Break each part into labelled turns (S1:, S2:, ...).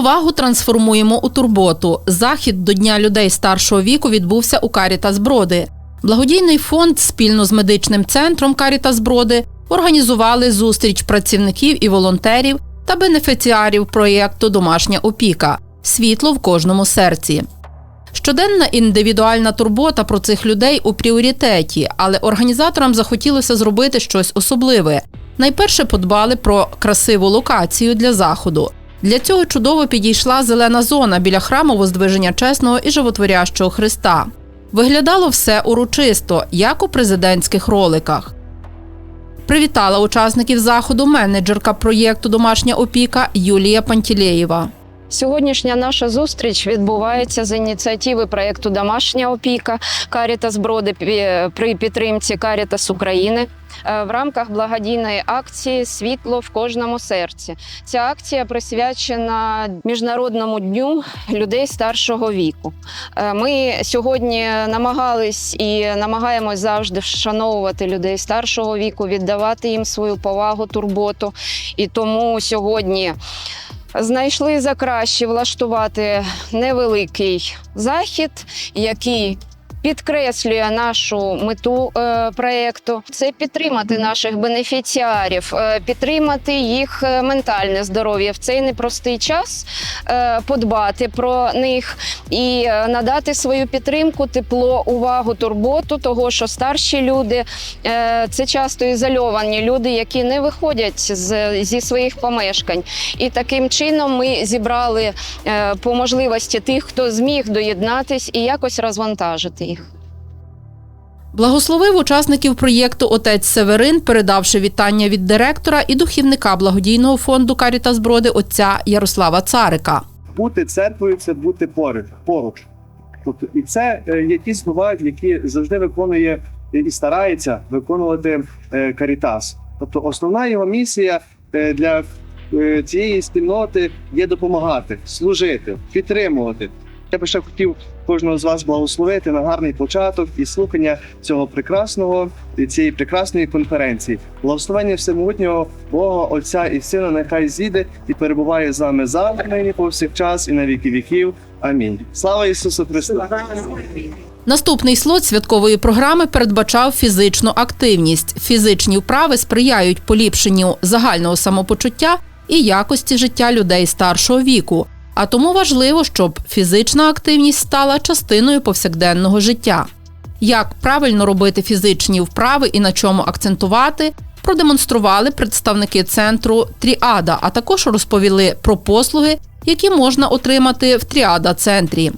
S1: Неповагу трансформуємо у турботу. Захід до Дня людей старшого віку відбувся у Карітас Броди. Благодійний фонд спільно з медичним центром Карітас Броди організували зустріч працівників і волонтерів та бенефіціарів проєкту Домашня опіка світло в кожному серці. Щоденна індивідуальна турбота про цих людей у пріоритеті, але організаторам захотілося зробити щось особливе. Найперше подбали про красиву локацію для заходу. Для цього чудово підійшла зелена зона біля храму Воздвиження чесного і животворящого Христа. Виглядало все урочисто, як у президентських роликах. Привітала учасників заходу менеджерка проєкту Домашня опіка Юлія Пантілеєва.
S2: Сьогоднішня наша зустріч відбувається з ініціативи проєкту Домашня опіка Карітас Броди при підтримці Карітас України е, в рамках благодійної акції Світло в кожному серці. Ця акція присвячена Міжнародному дню людей старшого віку. Е, Ми сьогодні намагались і намагаємось завжди вшановувати людей старшого віку, віддавати їм свою повагу, турботу. І тому сьогодні знайшли за краще влаштувати невеликий захід, який підкреслює нашу мету е, проєкту. Це підтримати наших бенефіціарів, е, підтримати їх е, ментальне здоров'я в цей непростий час, е, подбати про них і е, надати свою підтримку, тепло, увагу, турботу, того, що старші люди е, це часто ізольовані люди, які не виходять з, зі своїх помешкань. І таким чином ми зібрали е, по можливості тих, хто зміг доєднатись і якось розвантажити.
S1: Благословив учасників проєкту отець Северин, передавши вітання від директора і духівника благодійного фонду Карітас Броди отця Ярослава Царика.
S3: бути церквою це бути поруч. поруч. Тобто, і це е, є ті слова, які завжди виконує і старається виконувати е, Карітас. Тобто, основна його місія е, для цієї спільноти є допомагати, служити, підтримувати. Я би ще хотів кожного з вас благословити на гарний початок і слухання цього прекрасного цієї прекрасної конференції. Благословення всемогутнього Бога, Отця і Сина нехай зійде і перебуває з вами завтра, нині повсякчас і на віки віків. Амінь. Слава Ісусу Христу!
S1: Наступний слот святкової програми передбачав фізичну активність. Фізичні вправи сприяють поліпшенню загального самопочуття і якості життя людей старшого віку. А тому важливо, щоб фізична активність стала частиною повсякденного життя. Як правильно робити фізичні вправи і на чому акцентувати, продемонстрували представники центру Тріада, а також розповіли про послуги, які можна отримати в Тріада центрі.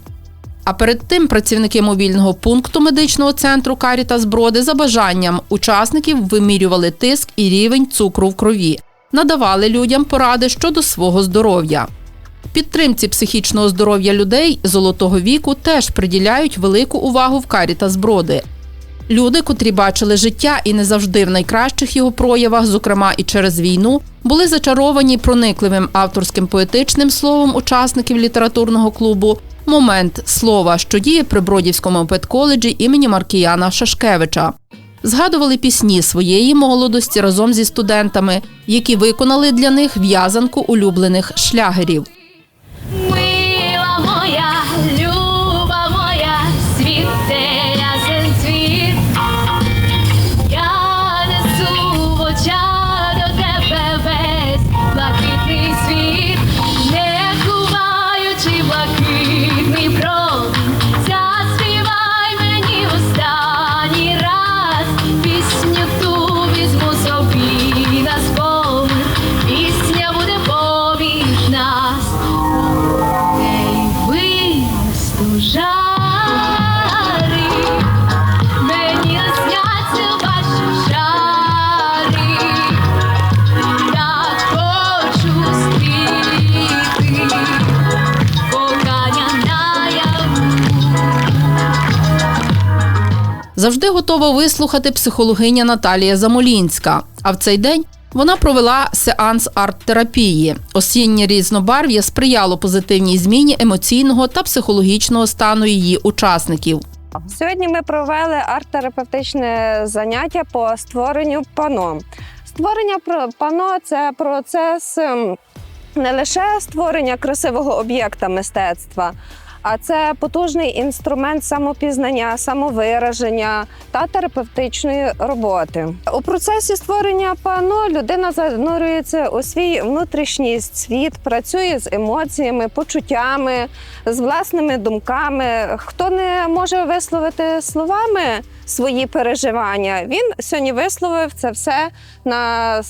S1: А перед тим працівники мобільного пункту медичного центру Карітас Броди за бажанням учасників вимірювали тиск і рівень цукру в крові, надавали людям поради щодо свого здоров'я. Підтримці психічного здоров'я людей золотого віку теж приділяють велику увагу в Карітас Броди. Люди, котрі бачили життя і не завжди в найкращих його проявах, зокрема і через війну, були зачаровані проникливим авторським поетичним словом учасників літературного клубу Момент слова, що діє при Бродівському педколеджі імені Маркіяна Шашкевича. Згадували пісні своєї молодості разом зі студентами, які виконали для них в'язанку улюблених шлягерів. Завжди готова вислухати психологиня Наталія Замолінська. А в цей день вона провела сеанс арт-терапії. Осіннє різнобарв'я сприяло позитивній зміні емоційного та психологічного стану її учасників.
S4: Сьогодні ми провели арт-терапевтичне заняття по створенню пано. Створення пано це процес ем, не лише створення красивого об'єкта мистецтва, а це потужний інструмент самопізнання, самовираження та терапевтичної роботи. У процесі створення пано людина занурюється у свій внутрішній світ, працює з емоціями, почуттями, з власними думками. Хто не може висловити словами свої переживання, він сьогодні висловив це все на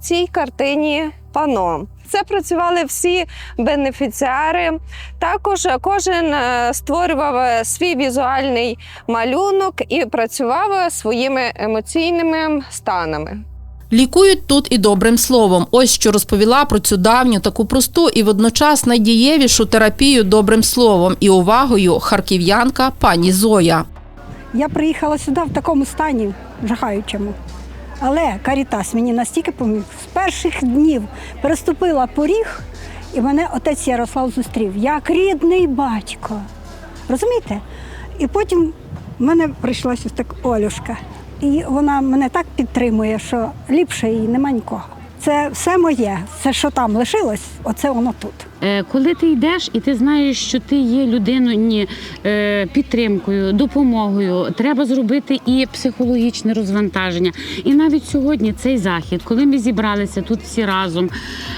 S4: цій картині пано. Це працювали всі бенефіціари. Також кожен е, створював е, свій візуальний малюнок і працював своїми емоційними станами.
S1: Лікують тут і добрим словом. Ось що розповіла про цю давню таку просту і водночас найдієвішу терапію добрим словом і увагою харків'янка пані Зоя.
S5: Я приїхала сюди в такому стані жахаючому. Але Карітас мені настільки поміг. З перших днів переступила поріг, і мене отець Ярослав зустрів як рідний батько. Розумієте? І потім в мене прийшлася ось так Олюшка. І вона мене так підтримує, що ліпше її нема нікого. Це все моє. Це, що там лишилось, оце воно тут.
S6: Е, Коли ти йдеш і ти знаєш, що ти є людиною е, підтримкою, допомогою, треба зробити і психологічне розвантаження. І навіть сьогодні цей захід, коли ми зібралися тут всі разом,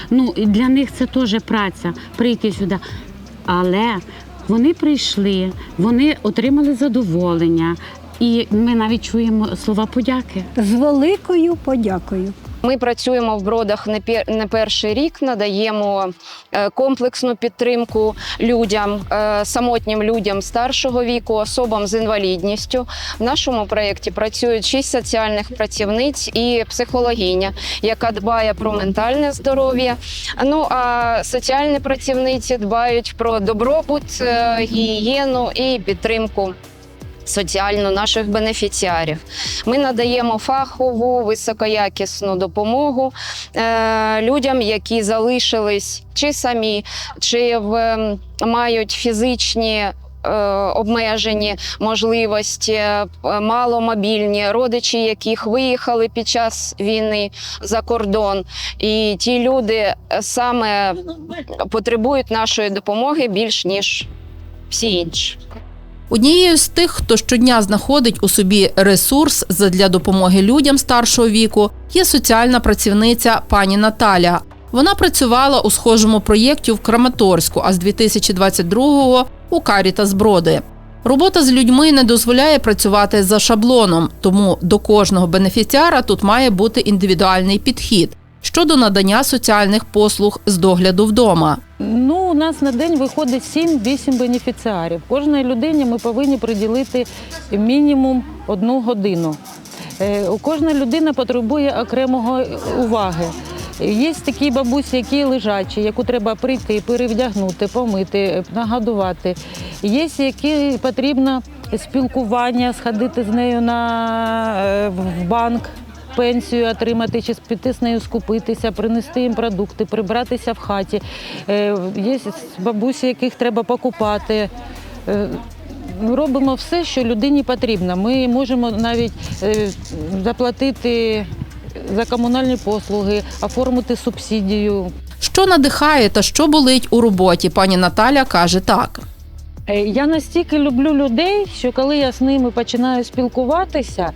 S6: ну і для них це теж праця прийти сюди. Але вони прийшли, вони отримали задоволення, і ми навіть чуємо слова подяки.
S5: З великою подякою.
S2: Ми працюємо в бродах не пер- перший рік, надаємо е, комплексну підтримку людям, е, самотнім людям старшого віку, особам з інвалідністю. В нашому проєкті працюють шість соціальних працівниць і психологиня, яка дбає про ментальне здоров'я. Ну а соціальні працівниці дбають про добробут, е, гігієну і підтримку. Соціально наших бенефіціарів ми надаємо фахову високоякісну допомогу е, людям, які залишились чи самі, чи в, мають фізичні. е, Обмежені можливості, е, маломобільні родичі, яких виїхали під час війни за кордон, і ті люди е, саме потребують нашої допомоги більш ніж всі інші.
S1: Однією з тих, хто щодня знаходить у собі ресурс задля допомоги людям старшого віку, є соціальна працівниця пані Наталя. Вона працювала у схожому проєкті в Краматорську, а з 2022-го у Карітас Броди. Робота з людьми не дозволяє працювати за шаблоном, тому до кожного бенефіціара тут має бути індивідуальний підхід щодо надання соціальних послуг з догляду вдома.
S7: Ну, у нас на день виходить 7-8 бенефіціарів. Кожній людині ми повинні приділити мінімум одну годину. Е, кожна людина потребує окремого уваги. Є такі бабусі, які лежачі, яку треба прийти, перевдягнути, помити, нагодувати. Є, які потрібно спілкування, сходити з нею на, е, в банк, пенсію отримати, чи піти з нею скупитися, принести їм продукти, прибратися в хаті. Е, Є бабусі, яких треба покупати. Е, Ми робимо все, що людині потрібно. Ми можемо навіть е, заплатити за комунальні послуги, оформити субсидію.
S1: Що надихає та що болить у роботі, пані Наталя каже так.
S7: Я настільки люблю людей, що коли я з ними починаю спілкуватися,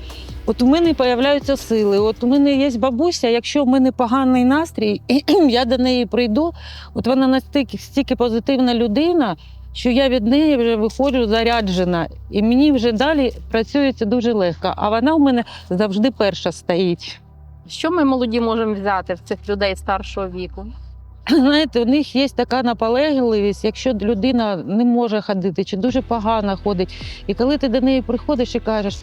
S7: от у мене з'являються сили. От у мене є бабуся, якщо в мене поганий настрій, я до неї прийду, от вона настільки стільки позитивна людина, що я від неї вже виходжу заряджена, і мені вже далі працюється дуже легко. А вона в мене завжди перша стоїть.
S8: Що ми молоді можемо взяти в цих людей старшого віку?
S7: Знаєте, у них є така наполегливість, якщо людина не може ходити чи дуже погано ходить. І коли ти до неї приходиш і кажеш,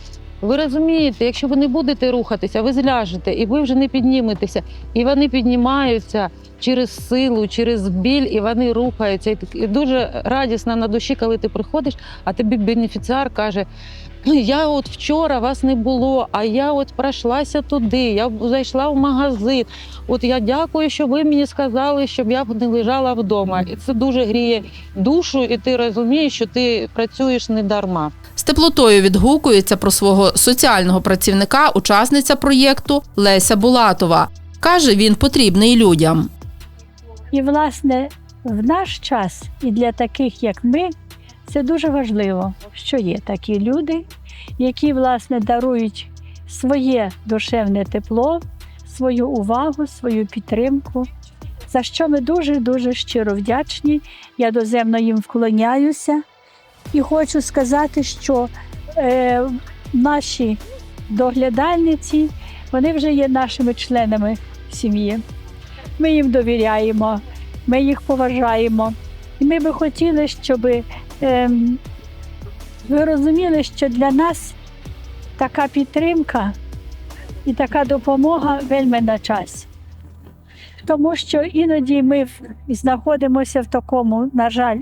S7: ви розумієте, якщо ви не будете рухатися, ви зляжете і ви вже не підніметеся. І вони піднімаються через силу, через біль, і вони рухаються. І дуже радісно на душі, коли ти приходиш, а тобі бенефіціар каже. Я от вчора вас не було, а я от пройшлася туди, я зайшла в магазин. От я дякую, що ви мені сказали, щоб я не лежала вдома. І це дуже гріє душу, і ти розумієш, що ти працюєш не дарма.
S1: З теплотою відгукується про свого соціального працівника учасниця проєкту Леся Булатова. Каже, він потрібний людям.
S9: І, власне, в наш час і для таких, як ми, це дуже важливо, що є такі люди, які, власне, дарують своє душевне тепло, свою увагу, свою підтримку, за що ми дуже-дуже щиро вдячні. Я доземно їм вклоняюся і хочу сказати, що е, наші доглядальниці вони вже є нашими членами сім'ї. Ми їм довіряємо, ми їх поважаємо. І ми би хотіли, щоб ви розуміли, що для нас така підтримка і така допомога вельми на часі. Тому що іноді ми знаходимося в такому, на жаль,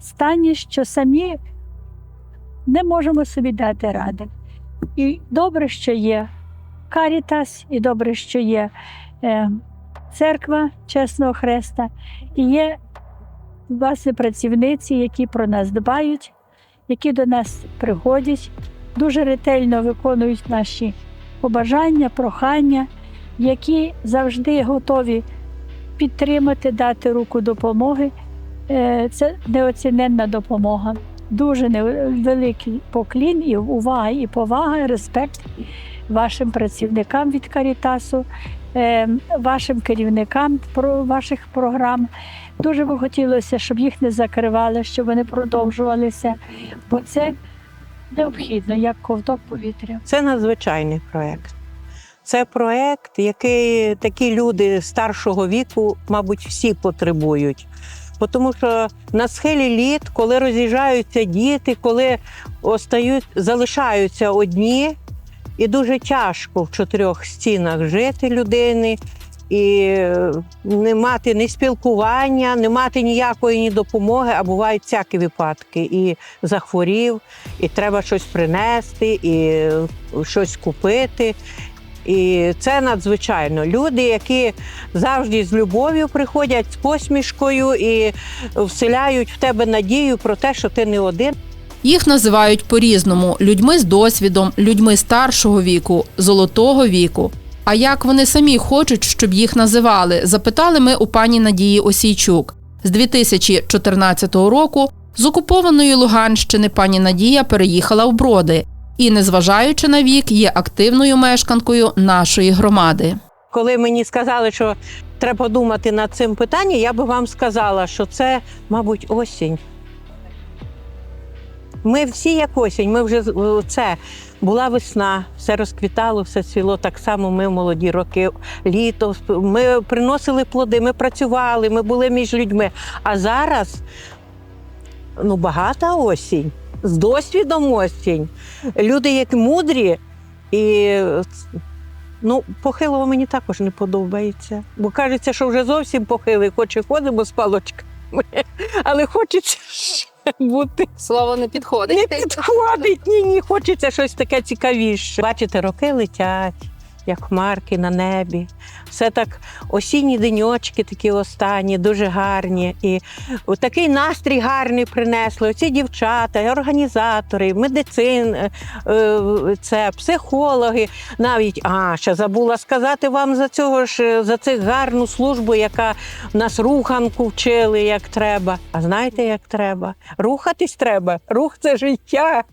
S9: стані, що самі не можемо собі дати ради. І добре, що є Карітас, і добре, що є е, церква Чесного Хреста, і є власне працівниці, які про нас дбають, які до нас приходять, дуже ретельно виконують наші побажання, прохання, які завжди готові підтримати, дати руку допомоги. Е, Це неоціненна допомога. Дуже великий поклін і увага, і повага, і респект вашим працівникам від Карітасу, вашим керівникам ваших програм. Дуже би хотілося, щоб їх не закривали, щоб вони продовжувалися, бо це необхідно, як ковток повітря.
S10: Це надзвичайний проєкт. Це проєкт, який такі люди старшого віку, мабуть, всі потребують. Тому що на схилі літ, коли роз'їжджаються діти, коли остають, залишаються одні, і дуже тяжко в чотирьох стінах жити людини, і е, не мати ні спілкування, не мати ніякої ні допомоги, а бувають всякі випадки. І захворів, і треба щось принести, і е, щось купити. І це надзвичайно. Люди, які завжди з любов'ю приходять з посмішкою і вселяють в тебе надію про те, що ти не один.
S1: Їх називають по-різному: людьми з досвідом, людьми старшого віку, золотого віку. А як вони самі хочуть, щоб їх називали? Запитали ми у пані Надії Осійчук. З 2014 року з окупованої Луганщини пані Надія переїхала в Броди і, незважаючи на вік, є активною мешканкою нашої громади.
S10: Коли мені сказали, що треба думати над цим питанням, я би вам сказала, що це, мабуть, осінь. Ми всі як осінь, ми вже це була весна, все розквітало, все цвіло. Так само ми в молоді роки, літо. Ми приносили плоди, ми працювали, ми були між людьми. А зараз ну, багата осінь, з досвідом осінь. Люди як мудрі, і Ну, похилого мені також не подобається. Бо кажеться, що вже зовсім похилий, хоч і ходимо з палочками, але хочеться бути.
S8: Слово не підходить.
S10: Не підходить, ні, ні, хочеться щось таке цікавіше. Бачите, роки летять, як хмарки на небі. Все так осінні деньочки такі останні, дуже гарні. І такий настрій гарний принесли. Оці дівчата, організатори, медицин, е, е, це психологи. Навіть а ще забула сказати вам за цього ж е, за цих гарну службу, яка нас руханку вчили, як треба. А знаєте, як треба? Рухатись треба. Рух це життя.